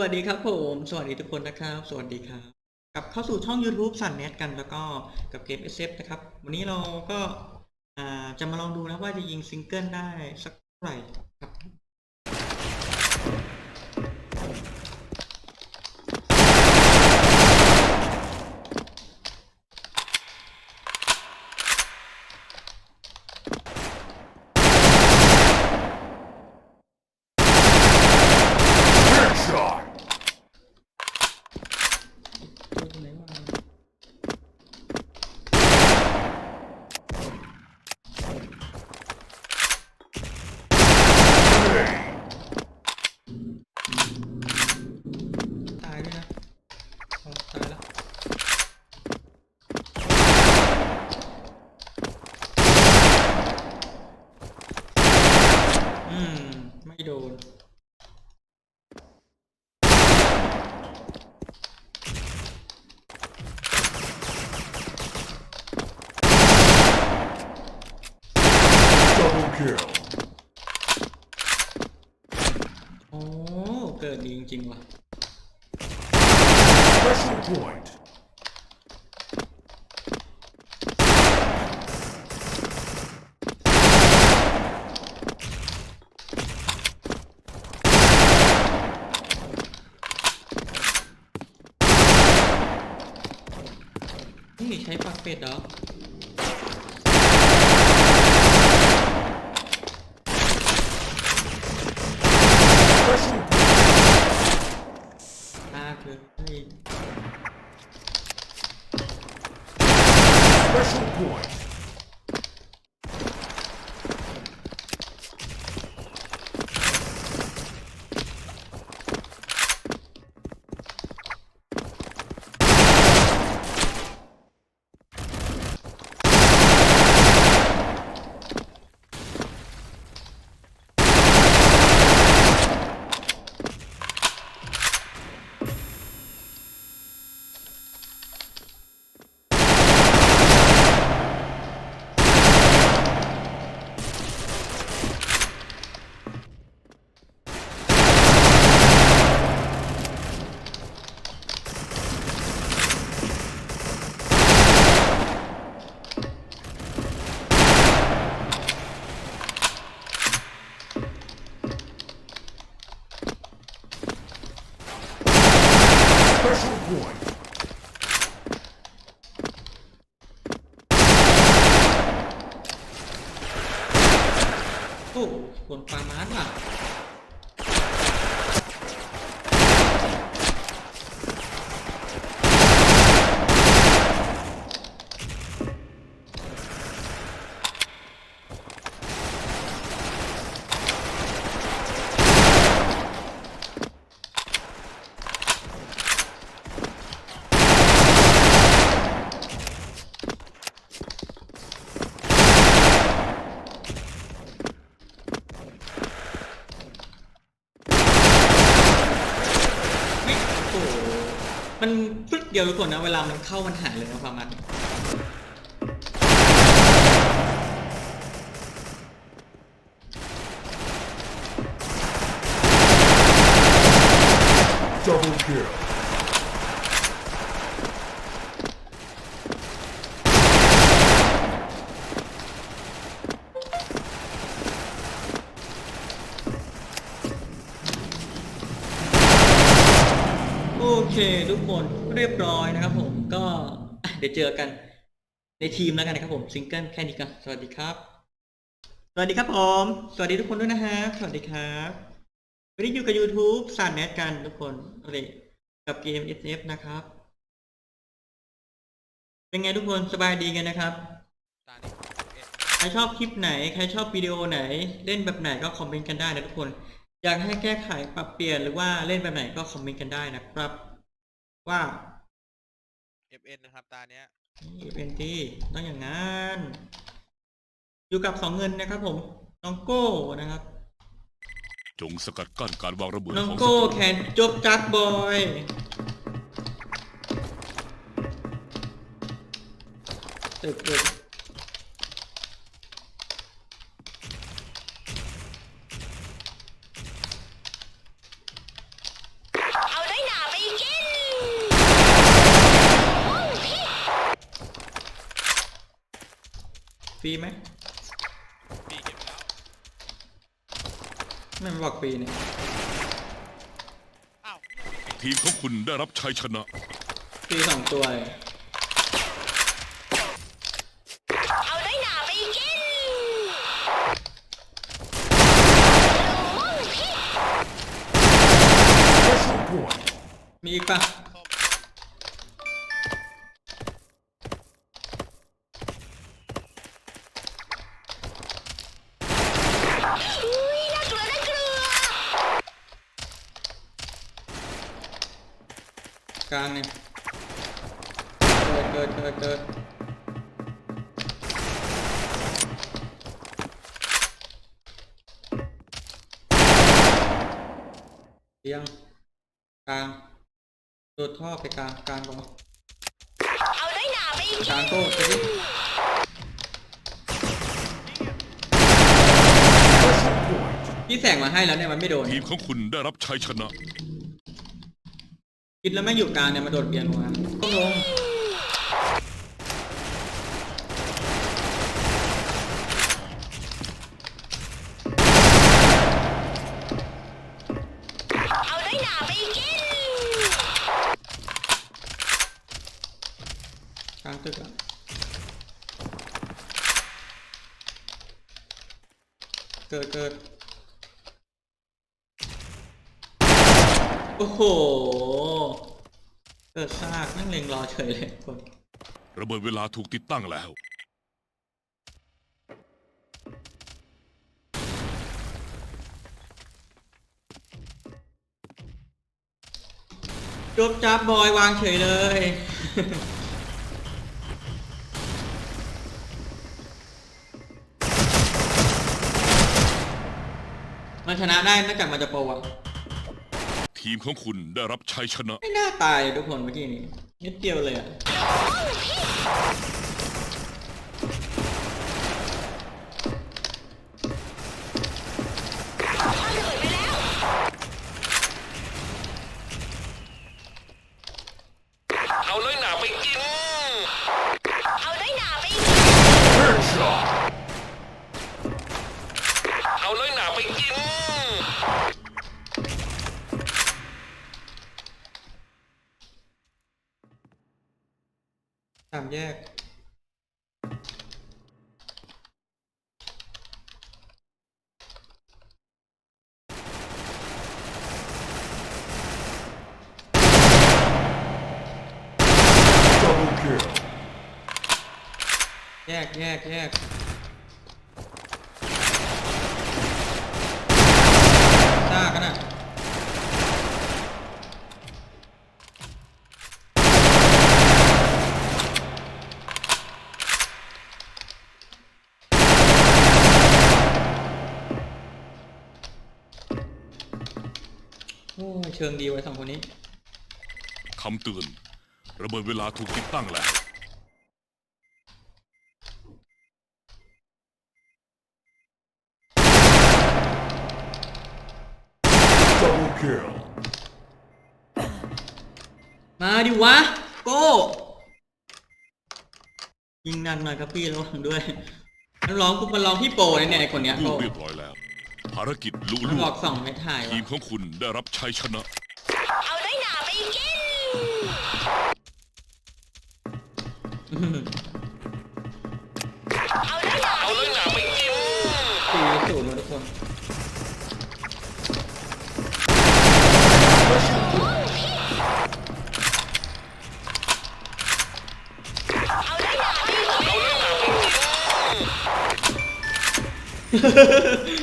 วัสดีครับผม สวัสดีทุกคนนะครับ สวัสดีครับ กลับเข้าสู่ช่อง YouTube สันเน็ตกันแล้วก็กับเกม SF นะครับ วันนี้เราก็จะมาลองดูนะว่าจะยิงซิงเกิลได้สักเท่าไหร่ครับ Headshot! ดูตรงไหนวะ ตายด้วยนะเอาตายแล้ว อืม ไม่โดน Double kill. โอ้ เกิดดีจริงๆว่ะ Special point. นี่ใใช้ปักเป็ดเหรอตาคือนี่ Special point. 'Special point. โอ้คนปลามาร์ว่ะ ไม่โอ้โหมัน กียวทุกคนนะ เวลามันเข้ามันหายเลยนะความมัน Double kill. โอเค ทุกคน เรียบร้อยนะครับผมก็อะเดี๋ยวเจอกันในทีมแล้วกันนะครับผมซิงเกิลแค่นี้กันสวัสดีครับ สวัสดีครับผมสวัสดีทุกคนด้วยนะฮะสวัสดีครับวันนี้อยู่กับ YouTube สานแนทกันทุกคนโอเคกับเกม SF นะครับ เป็นไงทุกคนสบายดีกันนะครับตานี้เอ็ดใครชอบคลิปไหน ใครชอบวิดีโอไหน เล่นแบบไหนก็คอมเมนต์กันได้นะทุกคน อยากให้แก้ไขปรับเปลี่ยนหรือว่าเล่นแบบไหนก็คอมเมนต์กันได้นะครับ ว่าเอฟเอ็นนะครับ ตาเนี้ยนี่เป็นที่ต้องอย่างนั้นอยู่กับสองเงินนะครับ ผมน้องโก้นะครับ จงสกัดกั้นการวางระเบิดน้องของโก้ศัตรูแคนจบจักบอย ตึกตึก ฟรีไหมพี่เก็บแล้วไม่มาบอกฟรีเนี่ยอ้าวทีมของคุณได้รับชัยชนะฟรีสองตัวเลยเอาได้หนาไปกินโอ้ย Special point. มีอีกปะางเนี่ยเกิดเกิดเกิดเกิดเลี้ยงกลางโดดท่อไปกลางกลางก่อนเอาได้หนาไปกินกลางโก้จะดิ Special point. พี่แสงมาให้แล้วเนี่ยมันไม่โดน ทีมของคุณได้รับชัยชนะ คิดแล้วแม่งอยู่กลางเนี่ยมาโดดเบียนมาต้งลงเอาได้หนาไปกิน กลางตึกอะเกิดเกิดโอ้โห เกิดซากนั่งเล็งรอเฉยเลยคนระเบิดเวลาถูกติดตั้งแล้ว จบจับบอยวางเฉยเลย มันชนะได้นอกจากมันจะโปรอะ ทีมของคุณได้รับชัยชนะ ไม่น่าตายทุกคนเมื่อกี้นี้นิดเดียวเลยอะามแยก Double kill. แยก แยกแยกซากกันอะ โอ้ย เชิงดีไว้สองคนนี้ คำเตือน ระเบิดเวลาถูกติดตั้งแล้ว Double kill. มาดิวะ โก้ยิงนันหน่อยครับพี่ระวังด้วยมันร้องกูมันร้องพี่โปเนี่ยเนี่ยไอคนเนี้ยลูโก้กเรียบร้อยแล้ว ภารกิจ ลุมันล่บวองกสองไม่ถ่ายทีมวะของคุณได้รับชัยชนะ เอาได้หนาไปกินอื้อหือเอาได้หนาเอาน้อยหนาไปกิน สี่ศูนย์วะทุกคน Special point. เอาได้หนาไปกินเอาน้อยหนาไปกิน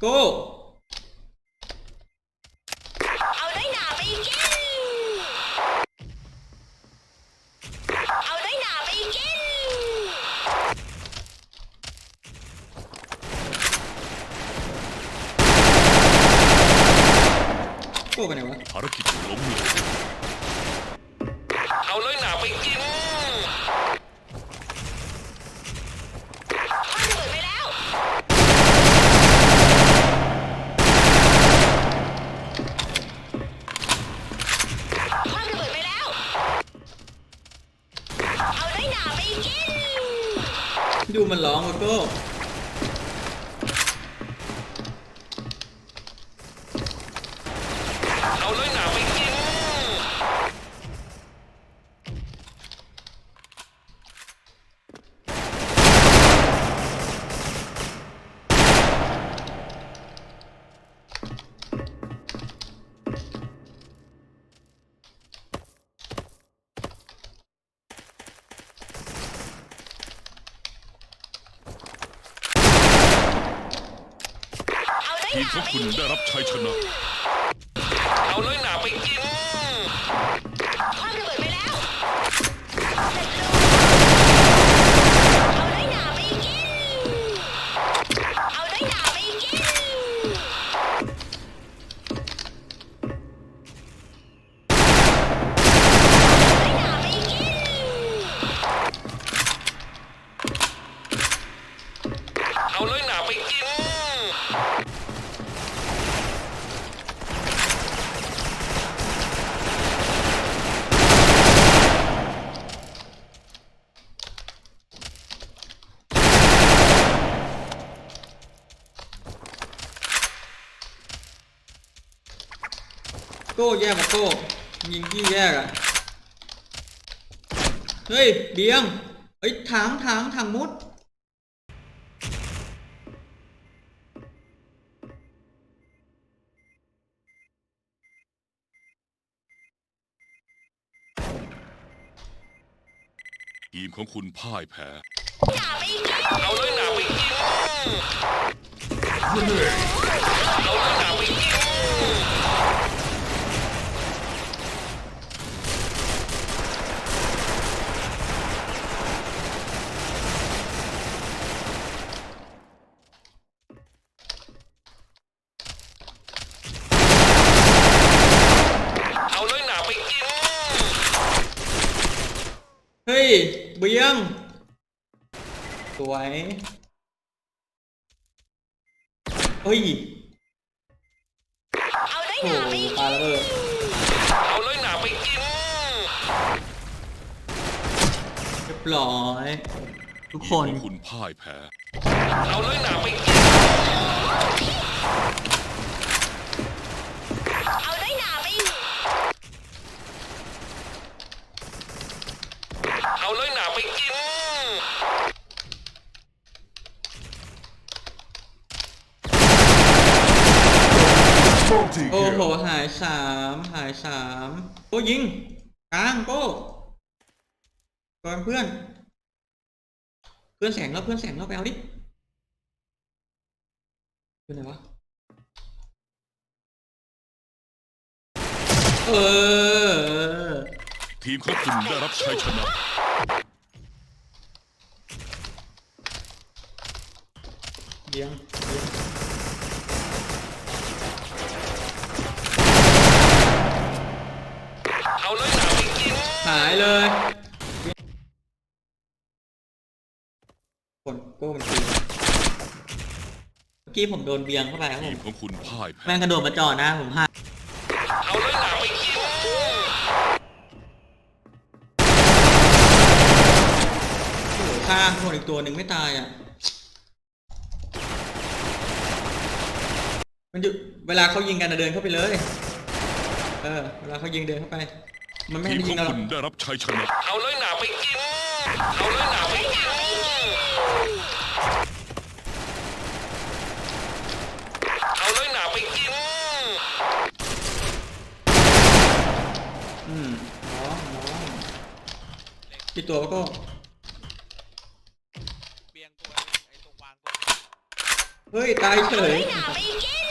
โมันร้องโกโก้ เอาน้อยหนาไปกิน เอาน้อย ที ห ม นา ของคุณได้รับชัยชนะ โก้แยกมาโก้ยิงที่แยกอะเฮ้ยเบียงเอ้ยถังถังถังมุดทีมของคุณพ่ายแพ้หนาไปกินเอาน้อยหนาไปกิน Grenade. เอาน้อยหนาไปกิน เอาน้อยหนาไปกิน เฮ้ยเบียง สวย เฮ้ยเอาน้อยโอ้หนาไปโหกินปาระเบิดเอาน้อยหนาไปกิน เรียบร้อย ทุกทีคมนของคุณพ่ายแพ้ เอาน้อยหนาไปกิน เอาน้อยหนาไป เอาน้อยหนาไปกิน Multi โอ้โห kill. หายสามหายสามโก้ยิงกลางโก้ก่อนเพื่อน เพื่อนแสงแล้วเพื่อนแสงแล้วไปเอาดิอยู่ไหนวะ เออ ทีมของคุณได้รับชัยชนะเบียงเบียงเอาน้อยหนาไปกินหายเลยคนโก้มันตีเมื่ อกี้ผมโดนเบียงเข้าไปครับผทีม มของคุณพ่ายแพ้แม่งกระโดดมาจ่อหน้าผมหักเอาน้อยหนาไปกินโอ้โหฆ่าคนอีกตัวหนึ่งไม่ตายอะ มันอยู่เวลาเขายิงกันนะเดินเข้าไปเลย เออ เวลาเขายิงเดินเข้าไป มันไม่ทีมได้ขยิองงเราหรคุอกณได้รับชัยชนะ เอาน้อยหนาไปกินเอาน้อยหนาไปกิน เอาน้อยหนาไปกิน อืมน้องน้อง กี่ตัวก็เบียงตัวนึงไอ้ตรงวางตัวเฮ้ย ตายเฉเอาน้ยอยหนาไปกิน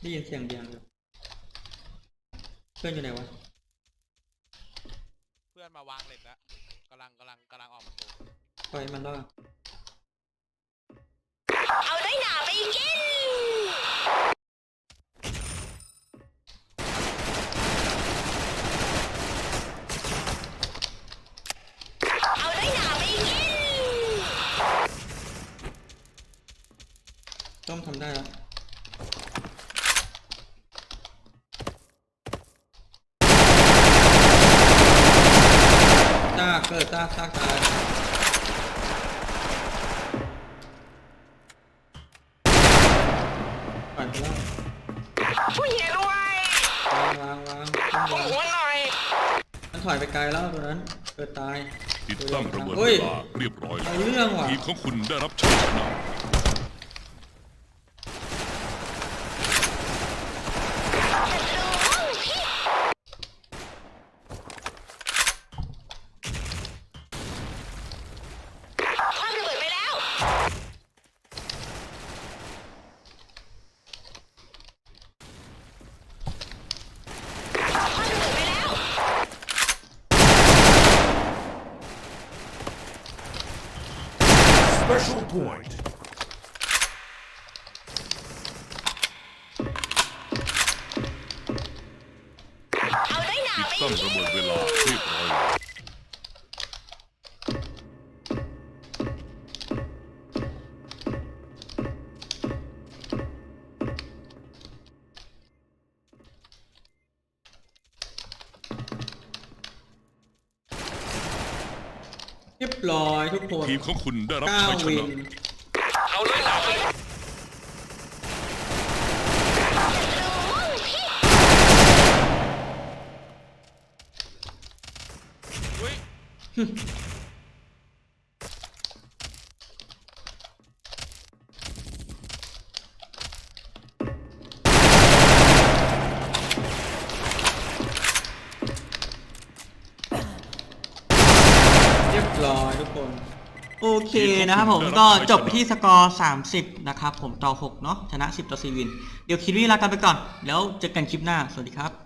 ได้ยินเสียงเบียงเลยเพื่อนอยู่ไหนวะ เพื่อนมาวางเหล็กแล้วกำลังกำลังกำลังออกประตูปล่อยมันรอด เอาน้อยหนาไปกิน ทำได้แล้วซากเกิดซากซากตายปั่นไปแล้วผู้หญิงด้วยวางวางวางต้องผมวางหัวหน่อยมันถอยไปไกลแล้วตัวนั้น เกิดตายติดตั้งระเบิดเฮ้เวยลาเรียบร้อยเอาแล้วเรื่องว่ะทีมของคุณได้รับชัยชนะ คว้างระเบิดไปแล้ว คว้างระเบิดไปแล้ว Special point. เอาน้ ร้อยทุกคนทีมของคุณได้รับเก้าชัยชวินะนเอาเลยหนาไปอุ้ย เรียบร้อยทุกคน โอ เคนะครับผมก็จบไปที่สกอร์ 30 นะครับผมต่อ 6 เนาะชนะ 10 ต่อ 4 วิน เดี๋ยวคลิปนี้ลากันไปก่อน แล้วเจอกันคลิปหน้า สวัสดีครับ